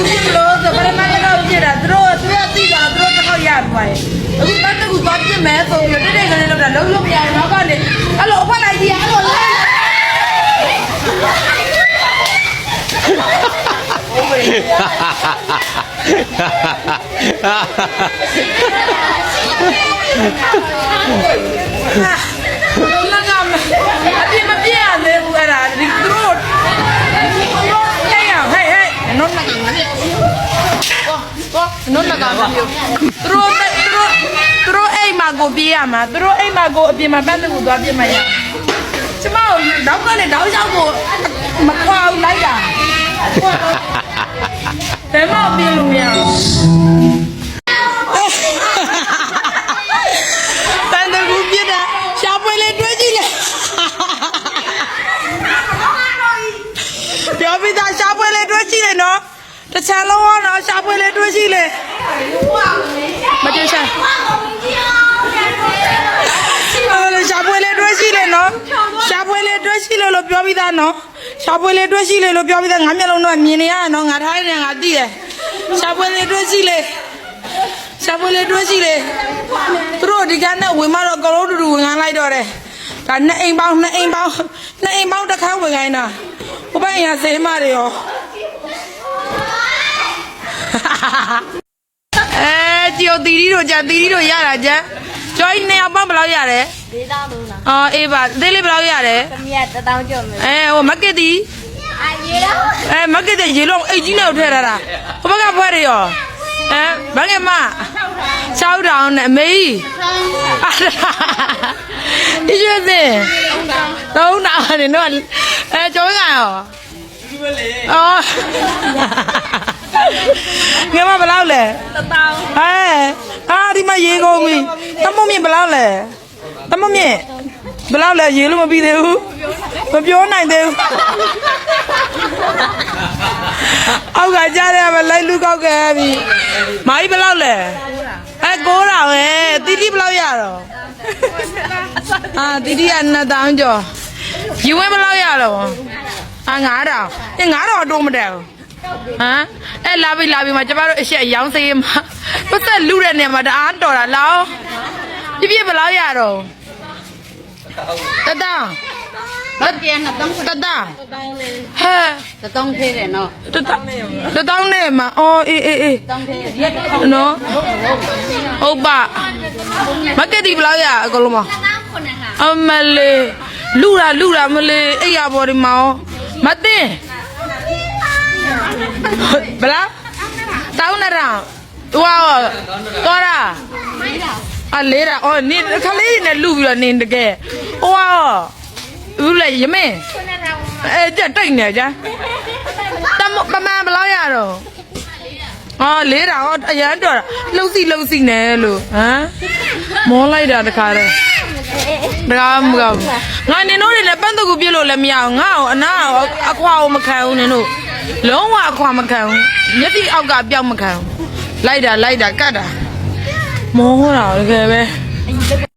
ကူပြလို့ဆိုပရမတ်တော့ပြတာသူတို့သူတို့သိတာသူတို့တစ်ခေါက်ရပါရဲ့အခုပတ်တကူသွားပြမယ်ဆိုပြီးတိတိကလေးလောက်တာလုံးလုံးမရဘူးတော့ကနေအဲ့လိုအဖက်လိုက်ကြီးအဲ့လိုလဲလ ကိုပြေးရမှာသူတို့အိမ်မှာကိုအပြင်မှာပတ်သက်ကိုသွားပြစ်မှရကျမတို့တော့ကနေတော့ရောက်ကိုမခွာဘူးလိုက်တာဘယ်မှပြေးလို့မရဘူးတန်တကူပြစ်တာရှားပွဲလေးတွဲကြည့်လေပြောပြီးသားရှားပွဲလေးတွဲကြည့်လေနော်တစ်ချမ်းလုံးရောနော်ရှားပွဲလေးတွဲကြည့်လေမကြည့်ရှာ ပြောပြီးသားနော်ရှားပွဲလေးတွဲကြည့်လေလို့ပြောပြီးသားငါမျက်လုံးတော့မြင်နေရနော်ငါထားနေငါသိတယ်ရှားပွဲလေးတွဲကြည့်လေရှားပွဲလေးတွဲကြည့်လေသူတို့ဒီကနေ့ဝင်မတော့အကုန်လုံးတူတူဝင်ခိုင်းလိုက်တော့တယ်ဒါနှစ်အိမ်ပေါင်းနှစ်အိမ်ပေါင်းနှစ်အိမ်ပေါင်းတစ်ခါဝင်ခိုင်းတာဟိုဘက်အိမ်ကစေမတွေရောအဲကြည်တီတီတို့ကြာတီတီတို့ရတာကြာကျော်ကြီးနှစ်ယောက်ပေါင်းဘယ်လောက်ရတယ် လေးတောင်းလုံးလားအော်အေးပါအသေးလေးဘယ်လောက်ရတယ်သမီးကတတောင်းကျော်မယ်အဲဟိုမက်ကစ်တီအာရေတော့အဲမက်ကစ်တဲ့ရေလုံးအိတ်ကြီးနဲ့ထည့်ထားတာဟိုဘက်ကဖွဲတွေရောအဲဘာငယ်မ6တောင်နဲ့အမေကြီးဒီကျွေးစင်သုံးတောင်နဲ့တော့အဲကျောင်းကရောအော်ငယ်မဘယ်လောက်လဲတတောင်းဟဲအာဒီမှာရေကုန်ပြီတမုံမြင့်ဘယ်လောက်လဲ တမုံမြင့်ဘယ်လောက်လဲရေလို့မပြီးသေးဘူးမပြောနိုင်သေးဘူးအောက်ကကြားရမယ်လိုက်လူကောက်ခဲ့ပြီမာကြီးဘယ်လောက်လဲအဲကိုးတာပဲတီတီဘယ်လောက်ရတော့အာတီတီက2000ကျော်ယူဝဲဘယ်လောက်ရတော့အာ9000အဲ9000တော့မတက်ဘူးဟမ်အဲ့လာပြီလာပြီမှာကျမတို့အရှက်အယောင်းစေးမှာပတ်သက်လူတဲ့နေရာမှာတအားတော်တာလောင်းပြပြဘယ်လောက်ရတော့ တတန်းဘာပြန်နှစ်တောင်းတတန်းတောင်းလေးဟဲ့တတောင်းသေးတယ်နော်တတန်းတတောင်းနဲ့မှာအော်အေးအေးအေးတောင်းသေးရက်တော့နော်ဟုတ်ပါမကက်တီဘယ်လောက်ရအကုန်လုံးမတောင်းခုနှစ်ဟာအမလေးလူတာလူတာမလေးအဲ့ရပေါ်ဒီမောင်မသိဘလားတောင်းနေရဝါတော်ရာအလေးတာအော်နင်ခလေးနဲ့လူပြီးတော့နင်တကယ် ဝါဘူးလေယမင်းအဲကြက်တိတ်နေကြတမပမန်ဘယ်လောက်ရတော့အော်လေးတာဟောအရန်တော်တာလှုပ်စီလှုပ်စီနေလို့ဟမ်မောလိုက်တာတခါတည်းတကားမကောက်ဘူးငါနင်တို့တွေလည်းပန်းတကူပြစ်လို့လည်းမရအောင်ငါ့ကိုအနာအခွာကိုမခံဘူးနင်တို့လုံးဝအခွာမခံဘူးမျက်စိအောက်ကပြောက်မခံဘူးလိုက်တာလိုက်တာကတ်တာမောတာတကယ်ပဲ